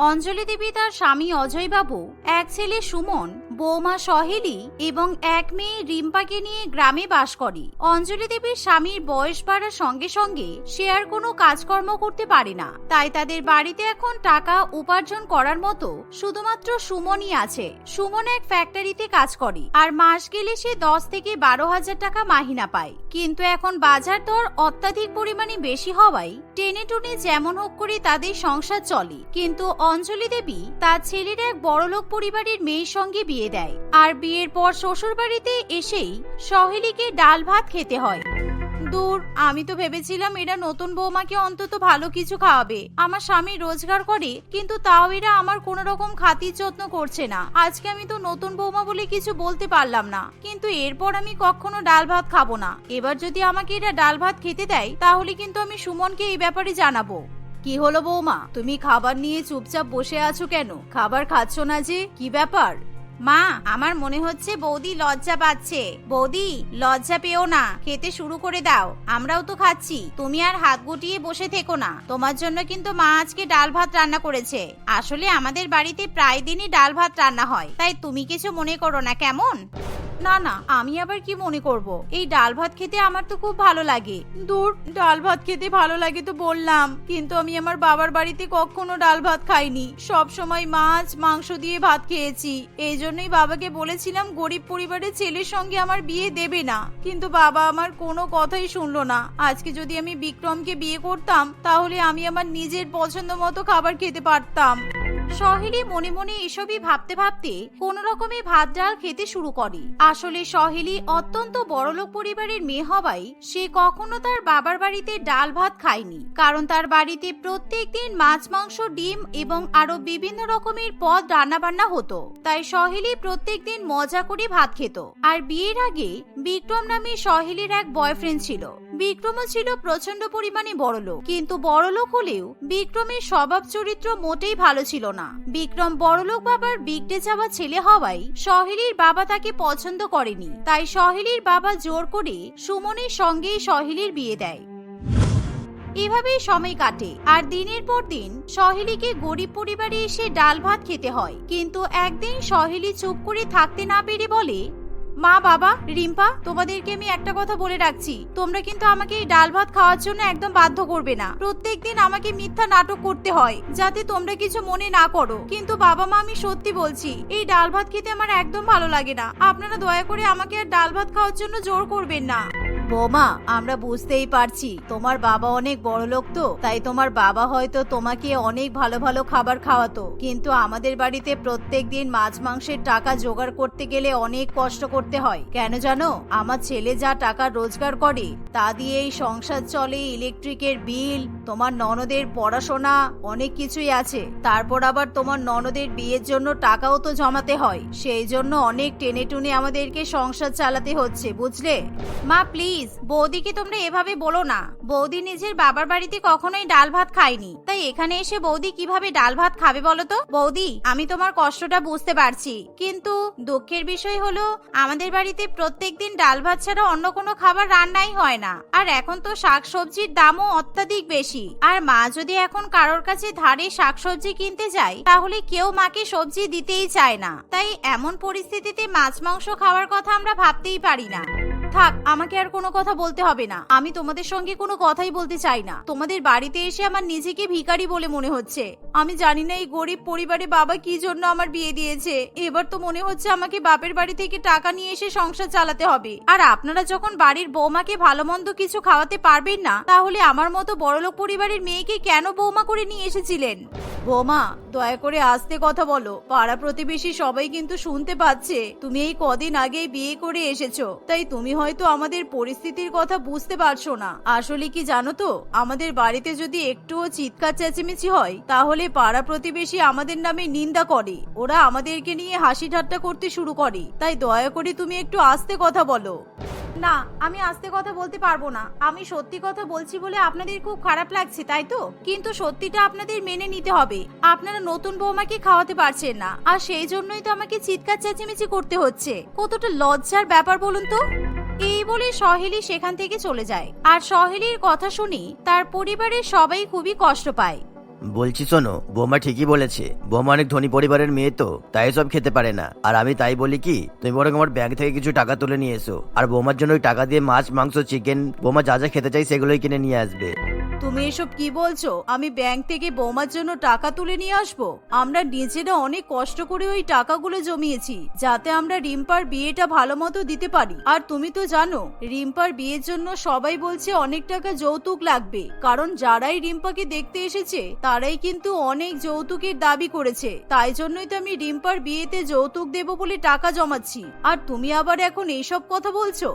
অঞ্জলি দেবী তার স্বামী অজয়বাবু এক ছেলে সুমন বৌমা সহেলি এবং এক মেয়ে রিম্পাকে নিয়ে গ্রামে বাস করে। অঞ্জলি দেবীর স্বামীর বয়স বাড়ার সঙ্গে সঙ্গে সে আর কোনো কাজকর্ম করতে পারে না। তাই তাদের বাড়িতে এখন টাকা উপার্জন করার মতো শুধুমাত্র সুমনই আছে। সুমন এক ফ্যাক্টরিতে কাজ করে আর মাস গেলে সে দশ থেকে বারো হাজার টাকা মাহিনা পায়। কিন্তু এখন বাজার দর অত্যাধিক পরিমাণে বেশি হওয়ায় টেনে টুনে যেমন হোক করে তাদের সংসার চলে। কিন্তু অঞ্জলি দেবী তার ছেলের এক বড়লোক পরিবারের মেয়ের সঙ্গে বিয়ে দেয়। আর বিয়ের পর শ্বশুর বাড়িতে এসেই সহেলিকে ডাল ভাত খেতে হয়। দূর, আমি তো ভেবেছিলাম এরা নতুন বৌমাকে অন্তত ভালো কিছু খাওয়াবে। আমার স্বামী রোজগার করে, কিন্তু তাও এরা আমার কোন রকম খাতির যত্ন করছে না। আজকে আমি তো নতুন বৌমা বলে কিছু বলতে পারলাম না। কিন্তু এরপর আমি কখনো ডাল ভাত খাব না। এবার যদি আমাকে এরা ডাল ভাত খেতে দেয়, তাহলে কিন্তু আমি সুমনকে এই ব্যাপারে জানাব। কি হলো বৌমা? তুমি খাবার নিয়ে চুপচাপ বসে আছো কেন? খাবার খাচ্ছ না যে? কি ব্যাপার? মা, আমার মনে হচ্ছে বৌদি লজ্জা পাচ্ছে। বৌদি, লজ্জা পেও না। খেতে শুরু করে দাও। আমরাও তো খাচ্ছি। তুমি আর হাত গুটিয়ে বসে থেকো না। তোমার জন্য কিন্তু মা আজকে ডাল ভাত রান্না করেছে। আসলে আমাদের বাড়িতে প্রায় দিনই ডাল ভাত রান্না হয়। তাই তুমি কিছু মনে করো না, কেমন? না না, আমি আবার কি মনে করব? এই ডাল ভাত খেতে আমার তো খুব ভালো লাগে। দূর, ডাল ভাত খেতে ভালো লাগে তো বললাম, কিন্তু আমি আমার বাবার বাড়িতে কখনো ডাল ভাত খাইনি। সব সময় মাছ, মাংস দিয়ে ভাত খেয়েছি। এই জন্যই বাবাকে বলেছিলাম গরিব পরিবারের ছেলের সঙ্গে আমার বিয়ে দেবে না। কিন্তু বাবা আমার কোনো কথাই শুনলো না। আজকে যদি আমি বিক্রমকে বিয়ে করতাম, তাহলে আমি আমার নিজের পছন্দ মতো খাবার খেতে পারতাম। সহেলি মনে মনে এসবই ভাবতে ভাবতে কোন রকমে ভাত ডাল খেতে শুরু করে। আসলে সহেলি অত্যন্ত বড়লোক পরিবারের মেয়ে হওয়ায় সে কখনো তার বাবার বাড়িতে ডাল ভাত খায়নি। কারণ তার বাড়িতে প্রত্যেক দিন মাছ, মাংস, ডিম এবং আরও বিভিন্ন রকমের পদ রান্না বান্না হতো। তাই সহেলি প্রত্যেক দিন মজা করে ভাত খেত। আর বিয়ের আগে বিক্রম নামে সহেলির এক বয়ফ্রেন্ড ছিল। বিক্রমও ছিল প্রচণ্ড পরিমাণে বড়লোক। কিন্তু বড়লোক হলেও বিক্রমের স্বভাব চরিত্র মোটেই ভালো ছিল না। বিক্রম বড়লোক বাবার বিগড়ে যাওয়া ছেলে হওয়ায় সহেলির বাবা তাকে পছন্দ করেনি। তাই সহেলির বাবা জোর করে সুমনের সঙ্গেই সহেলির বিয়ে দেয়। এভাবেই সময় কাটে। আর দিনের পর দিন সহেলিকে গরিব পরিবারে এসে ডাল ভাত খেতে হয়। কিন্তু একদিন সহেলি চুপ করে থাকতে না পেরে বলে মা, বাবা, রিম্পা, তোমাদেরকে আমি একটা কথা বলে রাখছি। তোমরা কিন্তু আমাকে এই ডাল ভাত খাওয়ার জন্য একদম বাধ্য করবে না। প্রত্যেক দিন আমাকে মিথ্যা নাটক করতে হয়, যাতে তোমরা কিছু মনে না করো। কিন্তু বাবা মা, আমি সত্যি বলছি, এই ডাল ভাত খেতে আমার একদম ভালো লাগে না। আপনারা দয়া করে আমাকে আর ডাল ভাত খাওয়ার জন্য জোর করবেন না। বোমা, আমরা বুঝতেই পারছি। তোমার বাবা অনেক বড় লোক তো, তাই তোমার বাবা হয়তো তোমাকে অনেক ভালো ভালো খাবার খাওয়াতো। কিন্তু আমাদের বাড়িতে প্রত্যেক দিন মাছ মাংসের টাকা জোগাড় করতে গেলে অনেক কষ্ট করতে হয়। কেন জানো? আমার ছেলে যা টাকা রোজগার করে, তা দিয়ে এই সংসার চলে, ইলেকট্রিকের বিল, তোমার ননদের পড়াশোনা, অনেক কিছুই আছে। তারপর আবার তোমার ননদের বিয়ের জন্য টাকাও তো জমাতে হয়। সেই জন্য অনেক টেনে টুনে আমাদেরকে সংসার চালাতে হচ্ছে, বুঝলে? মা প্লিজ বৌদিকে তোমরা এভাবে বলো না। বৌদি নিজের বাবার বাড়িতে কখনোই ডাল ভাত খায়নি। তাই এখানে এসে বৌদি কীভাবে ডাল ভাত খাবে বলো তো? বৌদি, আমি তোমার কষ্টটা বুঝতে পারছি। কিন্তু দুঃখের বিষয় হলো, আমাদের বাড়িতে প্রত্যেকদিন ডাল ভাত ছাড়া অন্য কোনো খাবার রান্নাই হয় না। আর এখন তো শাকসবজির দামও অত্যাধিক বেশি। আর মা যদি এখন কারোর কাছে ধারে শাকসবজি কিনতে যায়, তাহলে কেউ মাকে সবজি দিতেই চায় না। তাই এমন পরিস্থিতিতে মাছ মাংস খাওয়ার কথা আমরা ভাবতেই পারি না। থাক, আমাকে আর কোনো কথা বলতে হবে না। আমি তোমাদের সঙ্গে কোনো কথাই বলতে চাই না। তোমাদের বাড়িতে এসে আমার নিজেকে ভিখারি বলে মনে হচ্ছে। আমি জানি না এই গরিব পরিবারে বাবা কি জন্য আমার বিয়ে দিয়েছে। এবার তো মনে হচ্ছে আমাকে বাপের বাড়ি থেকে টাকা নিয়ে এসে সংসার চালাতে হবে। আর আপনারা যখন বাড়ির বৌমাকে ভালো মন্দ কিছু খাওয়াতে পারবেন না, তাহলে আমার মতো বড়লোক পরিবারের মেয়েকে কেন বৌমা করে নিয়ে এসেছিলেন? বৌমা, দয়া করে আস্তে কথা বলো। পাড়া প্রতিবেশী সবাই কিন্তু শুনতে পাচ্ছে। তুমি এই কদিন আগেই বিয়ে করে এসেছ। তাই তুমি হয়তো আমাদের পরিস্থিতির কথা বুঝতে পারছ না। আসলে কি জানো তো, আমাদের বাড়িতে যদি একটুও চিৎকার চেঁচেমেচি হয়, তাহলে পাড়া প্রতিবেশী আমাদের নামে নিন্দা করে। ওরা আমাদেরকে নিয়ে হাসি ঠাট্টা করতে শুরু করে। তাই দয়া করে তুমি একটু আস্তে কথা বলো। না, আমি আস্তে কথা বলতে পারব না। আমি সত্যি কথা বলছি বলে আপনাদের খুব খারাপ লাগছে, তাই তো? কিন্তু সত্যিটা আপনাদের মেনে নিতে হবে। আপনারা নতুন বৌমাকে খাওয়াতে পারছেন না। আর সেই জন্যই তো আমাকে চিৎকার চেঁচিমেচি করতে হচ্ছে। কতটা লজ্জার ব্যাপার বলুন তো? এই বলে সহেলি সেখান থেকে চলে যায়। আর সহেলির কথা শুনি তার পরিবারের সবাই খুবই কষ্ট পায়। বলছি শোনো, বৌমা ঠিকই বলেছে। বৌমা অনেক ধনী পরিবারের মেয়ে তো, তাই সব খেতে পারে না। আর আমি তাই বলি কি, তুমি বরং আমার ব্যাংক থেকে কিছু টাকা তুলে নিয়ে এসো। আর বৌমার জন্য ওই টাকা দিয়ে মাছ, মাংস চিকেন বৌমা যা যা খেতে চাই সেগুলোই কিনে নিয়ে আসবে। তুমি এসব কি বলছো? আমি ব্যাংক থেকে বৌমার জন্য টাকা তুলে নিয়ে আসব? আমরা নিজেরা অনেক কষ্ট করে ওই টাকাগুলো জমিয়েছি, যাতে আমরা রিম্পার বিয়েটা ভালো মতো দিতে পারি। আর তুমি তো জানো, রিম্পার বিয়ের জন্য সবাই বলছে অনেক টাকা যৌতুক লাগবে। কারণ যারাই রিম্পাকে দেখতে এসেছে তারাই কিন্তু অনেক যৌতুকের দাবি করেছে। তাই জন্যই তো আমি রিম্পার বিয়েতে যৌতুক দেব বলে টাকা জমাচ্ছি। আর তুমি আবার এখন এইসব কথা বলছো?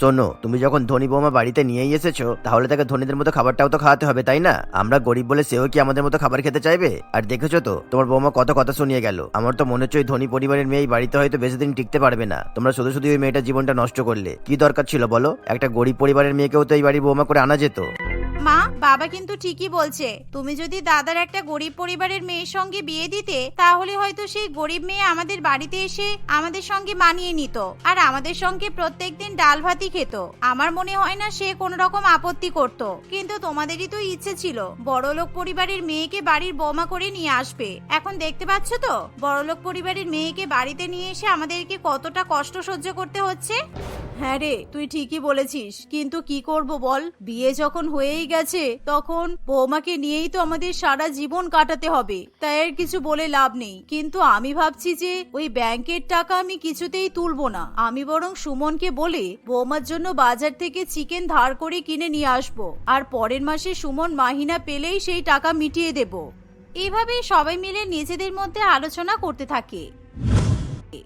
শোনো, তুমি যখন ধনী বৌমা বাড়িতে নিয়েই এসেছ, তাহলে তাকে ধনীদের মতো খাবারটাও তো খাওয়াতে হবে, তাই না? আমরা গরিব বলে সেও কি আমাদের মতো খাবার খেতে চাইবে? আর দেখেছ তো, তোমার বৌমা কত কথা শুনিয়ে গেল। আমার তো মনে হচ্ছে ওই ধনী পরিবারের মেয়ে বাড়িতে হয়তো বেশি দিন টিকতে পারবে না। তোমরা শুধু শুধু ওই মেয়েটার জীবনটা নষ্ট করলে। কি দরকার ছিল বলো? একটা গরিব পরিবারের মেয়েকেও তো এই বাড়ির বৌমা করে আনা যেত। মা, বাবা কিন্তু ঠিকই বলছে। তুমি যদি দাদার একটা গরিব পরিবারের মেয়ের সঙ্গে বিয়ে দিতে, তাহলে হয়তো সেই গরিব মেয়ে আমাদের বাড়িতে এসে আমাদের সঙ্গে মানিয়ে নিত। আর আমাদের সঙ্গে প্রত্যেকদিন ডাল ভাতই খেত। আমার মনে হয় না সে কোনো রকম আপত্তি করত। কিন্তু তোমাদেরই তো ইচ্ছে ছিল। বড়লোক পরিবারের মেয়েকে বাড়ির বোমা করে নিয়ে আসবে। এখন দেখতে পাচ্ছ তো? বড়লোক পরিবারের মেয়েকে বাড়িতে নিয়ে এসে আমাদেরকে কতটা কষ্ট সহ্য করতে হচ্ছে? হ্যাঁ রে, তুই ঠিকই বলেছিস। কিন্তু কি করব বল? বিয়ে যখন হয়েই গেছে, তখন বৌমাকে নিয়েই তো আমাদের সারা জীবন কাটাতে হবে। তাই আর কিছু বলে লাভ নেই। কিন্তু আমি ভাবছি যে, ওই ব্যাংকের টাকা আমি কিছুতেই তুলবো না। আমি বরং সুমনকে বলে বৌমার জন্য বাজার থেকে চিকেন ধার করে কিনে নিয়ে আসব। আর পরের মাসে সুমন মাহিনা পেলেই সেই টাকা মিটিয়ে দেব। এভাবে সবাই মিলে নিজেদের মধ্যে আলোচনা করতে থাকে।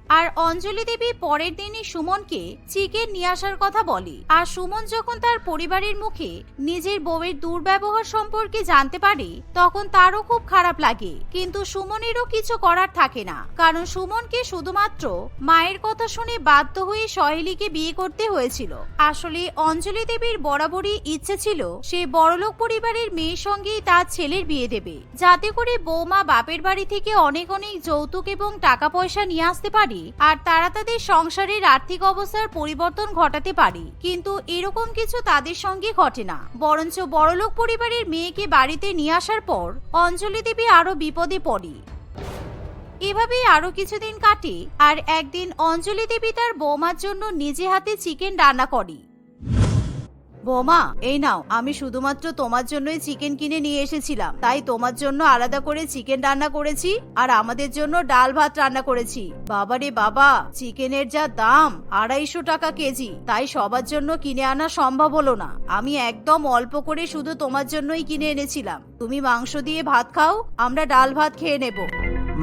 আর অঞ্জলি দেবী পরের দিনই সুমনকে চিকেন নিয়ে আসার কথা বলে। আর সুমন যখন তার পরিবারের মুখে নিজের বউয়ের দুর্ব্যবহার সম্পর্কে জানতে পারে, তখন তারও খুব খারাপ লাগে। কিন্তু সুমনেরও কিছু করার থাকে না। কারণ সুমনকে শুধুমাত্র মায়ের কথা শুনে বাধ্য হয়ে সহেলিকে বিয়ে করতে হয়েছিল। আসলে অঞ্জলি দেবীর বরাবরই ইচ্ছে ছিল সে বড়লোক পরিবারের মেয়ের সঙ্গেই তার ছেলের বিয়ে দেবে। যাতে করে বৌমা বাপের বাড়ি থেকে অনেক অনেক যৌতুক এবং টাকা পয়সা নিয়ে আসতে পারে আর তারা তাদের সংসারের আর্থিক অবস্থার পরিবর্তন ঘটাতে পারে। কিন্তু এরকম কিছু তাদের সঙ্গে ঘটে না। বরঞ্চ বড়লোক পরিবারের মেয়েকে বাড়িতে নিয়ে আসার পর অঞ্জলি দেবী আরও বিপদে পড়ে। এভাবেই আরও কিছুদিন কাটে আর একদিন অঞ্জলি দেবী তার বৌমার জন্য নিজে হাতে চিকেন রান্না করে। বৌমা, এই নাও, আমি শুধুমাত্র তোমার জন্যই চিকেন কিনে নিয়ে এসেছিলাম। তাই তোমার জন্য আলাদা করে চিকেন রান্না করেছি আর আমাদের জন্য ডাল ভাত রান্না করেছি। বাবারে বাবা চিকেনের যা দাম, আড়াইশো টাকা কেজি, তাই সবার জন্য কিনে আনা সম্ভব হলো না। আমি একদম অল্প করে শুধু তোমার জন্যই কিনে এনেছিলাম। তুমি মাংস দিয়ে ভাত খাও, আমরা ডাল ভাত খেয়ে নেব।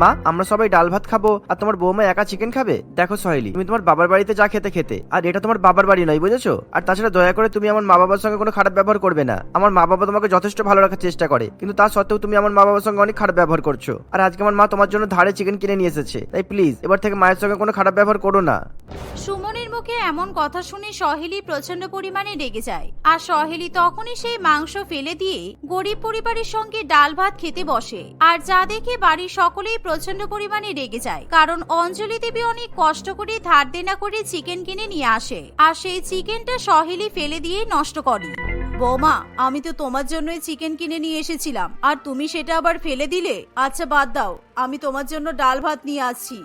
মা, আমরা সবাই ডাল ভাত খাব আর তোমার বৌমা একা চিকেন খাবে? দেখো সহেলি, তুমি তোমার বাবার বাড়িতে যা খেতে খেতে। আর এটা তোমার বাবার বাড়ি নয়, বুঝেছ? আর তাছাড়া দয়া করে তুমি আমার মা বাবার সঙ্গে কোনো খারাপ ব্যবহার করবে না। আমার মা বাবা তোমাকে যথেষ্ট ভালো রাখার চেষ্টা করে। কিন্তু তা সত্ত্বেও তুমি আমার মা বাবার সঙ্গে অনেক খারাপ ব্যবহার করছ। আর আজকে আমার মা তোমার জন্য ধারে চিকেন কিনে নিয়ে এসেছে। তাই প্লিজ এবার থেকে মায়ের সঙ্গে কোনো খারাপ ব্যবহার করো না। সুমনের মুখে এমন কথা শুনে সহেলি প্রচণ্ড পরিমাণে রেগে যায়। আর সহেলি তখনই সেই মাংস ফেলে দিয়ে গরিব পরিবারের সঙ্গে ডাল ভাত খেতে বসে। আর যা দেখে বাড়ির সকলেই প্রচণ্ড পরিমাণে রেগে যায়। কারণ অঞ্জলি দেবী অনেক কষ্ট করে ধার দেনা করে চিকেন কিনে নিয়ে আসে। আর সেই চিকেনটা সহেলি ফেলে দিয়ে নষ্ট করে। বৌমা, আমি তো তোমার জন্যই চিকেন কিনে নিয়ে এসেছিলাম। আর তুমি সেটা আবার ফেলে দিলে? আচ্ছা বাদ দাও। আমি তোমার জন্য ডাল ভাত নিয়ে আসছি।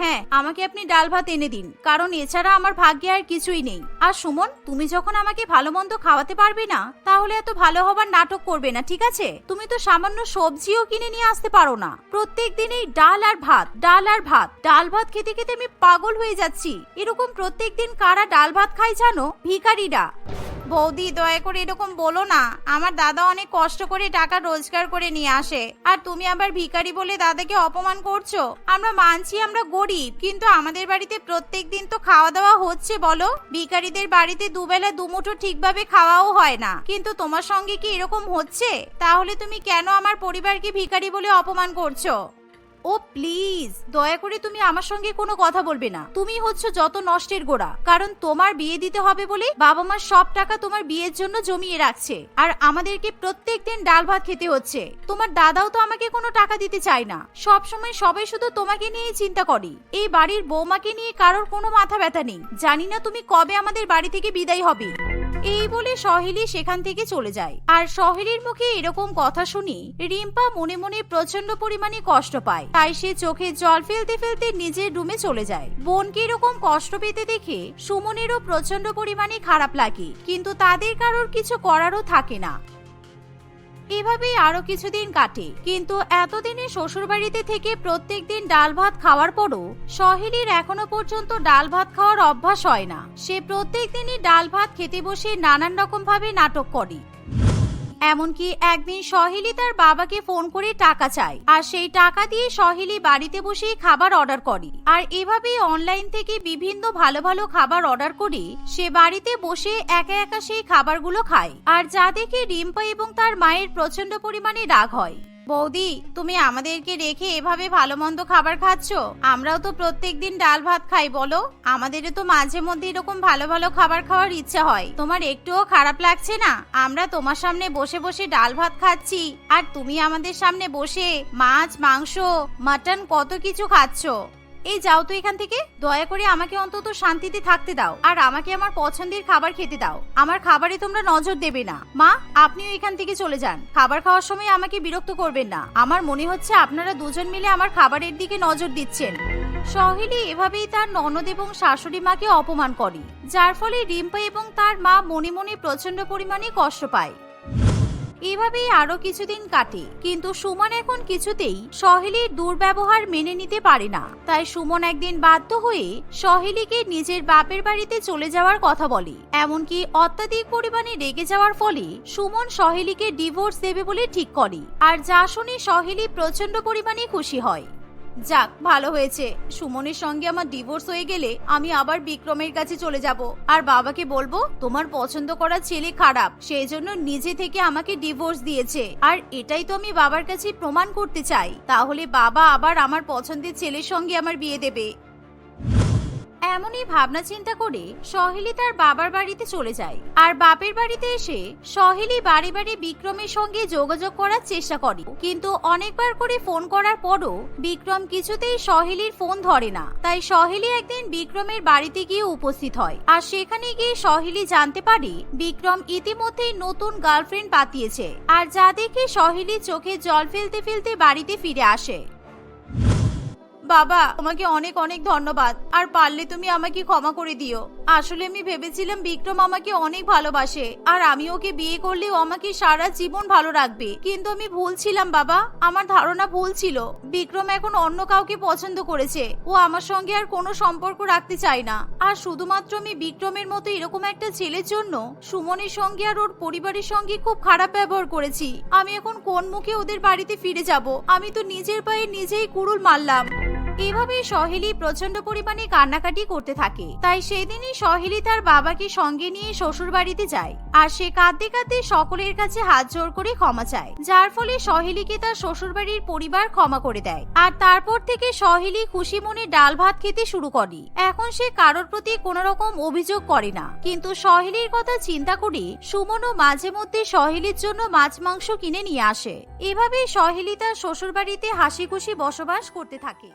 হ্যাঁ আমাকে আপনি ডাল ভাত এনে দিন, কারণ এছাড়া আমার ভাগ্যে আর কিছুই নেই। আর সুমন, তুমি যখন আমাকে ভালো মন্দ খাওয়াতে পারবে না, তাহলে এত ভালো হবার নাটক করবে না, ঠিক আছে? তুমি তো সামান্য সবজিও কিনে নিয়ে আসতে পারো না। প্রত্যেক দিনেই ডাল আর ভাত, ডাল আর ভাত, ডাল ভাত খেতে খেতে আমি পাগল হয়ে যাচ্ছি। এরকম প্রত্যেক দিন কারা ডাল ভাত খায় জানো? ভিখারিরা। বৌদি, দয়া করে এরকম বলো না। আমার দাদা অনেক কষ্ট করে টাকা রোজগার করে নিয়ে আসে। আর তুমি আবার ভিখারি বলে দাদাকে অপমান করছ? আমরা মানছি আমরা গরিব, কিন্তু আমাদের বাড়িতে প্রত্যেক দিন তো খাওয়া দাওয়া হচ্ছে বলো? ভিখারিদের বাড়িতে দুবেলা দুমুঠো ঠিকভাবে খাওয়াও হয় না। কিন্তু তোমার সঙ্গে কি এরকম হচ্ছে? তাহলে তুমি কেন আমার পরিবারকে ভিখারি বলে অপমান করছ? ও প্লিজ, দয়া করে তুমি আমার সঙ্গে কোনো কথা বলবে না। তুমি হচ্ছে যত নষ্টের গোড়া, কারণ তোমার বিয়ে দিতে হবে বলে বাবা মা সব টাকা তোমার বিয়ের জন্য জমিয়ে রাখছে। আর আমাদেরকে প্রত্যেক দিন ডাল ভাত খেতে হচ্ছে। তোমার দাদাও তো আমাকে কোনো টাকা দিতে চায় না। সব সময় সবাই শুধু তোমাকে নিয়েই চিন্তা করে। এই বাড়ির বৌমাকে নিয়ে কারোর কোনো মাথা ব্যথা নেই। জানি না তুমি কবে আমাদের বাড়ি থেকে বিদায় হবে। এই বলে সহেলি সেখান থেকে চলে যায়। আর সহেলির মুখে এরকম কথা শুনি রিম্পা মনে মনে প্রচণ্ড পরিমাণে কষ্ট পায়। তাই সে চোখে জল ফেলতে ফেলতে নিজের রুমে চলে যায়। বোনকে এরকম কষ্ট পেতে দেখে সুমনেরও প্রচণ্ড পরিমাণে খারাপ লাগে, কিন্তু তাদের কারোর কিছু করারও থাকে না। এভাবেই আরও কিছুদিন কাটে, কিন্তু এতদিনে শ্বশুরবাড়িতে থেকে প্রত্যেক দিন ডাল ভাত খাওয়ার পরও সহেলির এখনও পর্যন্ত ডাল ভাত খাওয়ার অভ্যাস হয় না। সে প্রত্যেক দিনই ডাল ভাত খেতে বসে নানান রকম ভাবে নাটক করে। এমনকি একদিন সহেলি তার বাবাকে ফোন করে টাকা চায়, আর সেই টাকা দিয়ে সহেলি বাড়িতে বসেই খাবার অর্ডার করে। আর এভাবেই অনলাইন থেকে বিভিন্ন ভালো ভালো খাবার অর্ডার করে সে বাড়িতে বসে একা একা সেই খাবারগুলো খায়। আর যা দেখে রিম্পা এবং তার মায়ের প্রচণ্ড পরিমাণে রাগ হয়। বৌদি, তুমি আমাদেরকে রেখে এভাবে ভালো মন্দ খাবার খাচ্ছ? আমরাও তো প্রত্যেক দিন ডাল ভাত খাই, বলো। আমাদেরও তো মাঝে মধ্যে এরকম ভালো ভালো খাবার খাওয়ার ইচ্ছে হয়। তোমার একটুও খারাপ লাগছে না? আমরা তোমার সামনে বসে বসে ডাল ভাত খাচ্ছি, আর তুমি আমাদের সামনে বসে মাছ, মাংস, মাটন কত কিছু খাচ্ছ। এই যাও তো এখান থেকে। দয়া করে আমাকে অন্তত শান্তিতে থাকতে দাও। আর আমাকে আমার পছন্দের খাবার খেতে দাও। আমার খাবারে তোমরা নজর দেবে না। মা, আপনিও এখান থেকে চলে যান। খাবার খাওয়ার সময় আমাকে বিরক্ত করবেন না। আমার মনে হচ্ছে আপনারা দুজন মিলে আমার খাবারের দিকে নজর দিচ্ছেন। সহেলি এভাবেই তার ননদ এবং শাশুড়ি মাকে অপমান করে, যার ফলে রিম্পা এবং তার মা মনে মনে প্রচণ্ড পরিমাণে কষ্ট পায়। এভাবেই আরও কিছুদিন কাটে। কিন্তু সুমন এখন কিছুতেই সহেলির দুর্ব্যবহার মেনে নিতে পারে না। তাই সুমন একদিন বাধ্য হয়ে সহেলিকে নিজের বাপের বাড়িতে চলে যাওয়ার কথা বলে। এমনকি অত্যাধিক পরিমাণে রেগে যাওয়ার ফলে সুমন সহেলিকে ডিভোর্স দেবে বলে ঠিক করে। আর যা শুনে সহেলি প্রচণ্ড পরিমাণে খুশি হয়। যাক, ভালো হয়েছে। সুমনের সঙ্গে আমার ডিভোর্স হয়ে গেলে আমি আবার বিক্রমের কাছে চলে যাব। আর বাবাকে বলব, তোমার পছন্দ করা ছেলে খারাপ সেই জন্য নিজে থেকে আমাকে ডিভোর্স দিয়েছে। আর এটাই তো আমি বাবার কাছে প্রমাণ করতে চাই। তাহলে বাবা আবার আমার পছন্দের ছেলের সঙ্গে আমার বিয়ে দেবে। এমনই ভাবনা চিন্তা করে সহেলি তার বাবার বাড়িতে চলে যায়। আর বাপের বাড়িতে এসে সহেলি বাড়ি বাড়ি বিক্রমের সঙ্গে যোগাযোগ করার চেষ্টা করে। কিন্তু অনেকবার করে ফোন করার পরও বিক্রম কিছুতেই সহেলির ফোন ধরে না। তাই সহেলি একদিন বিক্রমের বাড়িতে গিয়ে উপস্থিত হয়। আর সেখানে গিয়ে সহেলি জানতে পারে বিক্রম ইতিমধ্যেই নতুন গার্লফ্রেন্ড পাতিয়েছে। আর যা দেখে সহেলি চোখে জল ফেলতে ফেলতে বাড়িতে ফিরে আসে। বাবা, তোমাকে অনেক অনেক ধন্যবাদ। আর পারলে তুমি আমাকে ক্ষমা করে দিও। আসলে আমি ভেবেছিলাম বিক্রম আমাকে অনেক ভালোবাসে, আর আমি ওকে বিয়ে করলে আমাকে সারা জীবন ভালো রাখবে। কিন্তু আমি ভুল ছিলাম বাবা, আমার ধারণা ভুল ছিল। বিক্রম এখন অন্য কাউকে পছন্দ করেছে, ও আমার সঙ্গে আর কোনো সম্পর্ক রাখতে চায় না। আর শুধুমাত্র আমি বিক্রমের মতো এরকম একটা ছেলের জন্য সুমনের সঙ্গে আর ওর পরিবারের সঙ্গে খুব খারাপ ব্যবহার করেছি। আমি এখন কোন মুখে ওদের বাড়িতে ফিরে যাব? আমি তো নিজের পায়ে নিজেই কুড়ুল মারলাম। এভাবে সহেলি প্রচণ্ড পরিমাণে কান্নাকাটি করতে থাকে। তাই সেদিনই সহেলি তার বাবাকে সঙ্গে নিয়ে শ্বশুর বাড়িতে যায় আর সে কাঁদতে কাঁদতে সকলের কাছে হাত জোর করে ক্ষমা চায়। যার ফলে সহেলিকে তার শ্বশুর বাড়ির পরিবার ক্ষমা করে দেয়। আর তারপর থেকে সহেলি খুশি মনে ডাল ভাত খেতে শুরু করে। এখন সে কারোর প্রতি কোনো রকম অভিযোগ করে না। কিন্তু সহেলির কথা চিন্তা করে সুমনও মাঝে মধ্যে সহেলির জন্য মাছ মাংস কিনে নিয়ে আসে। এভাবে সহেলি তার শ্বশুর বাড়িতে হাসি খুশি বসবাস করতে থাকে।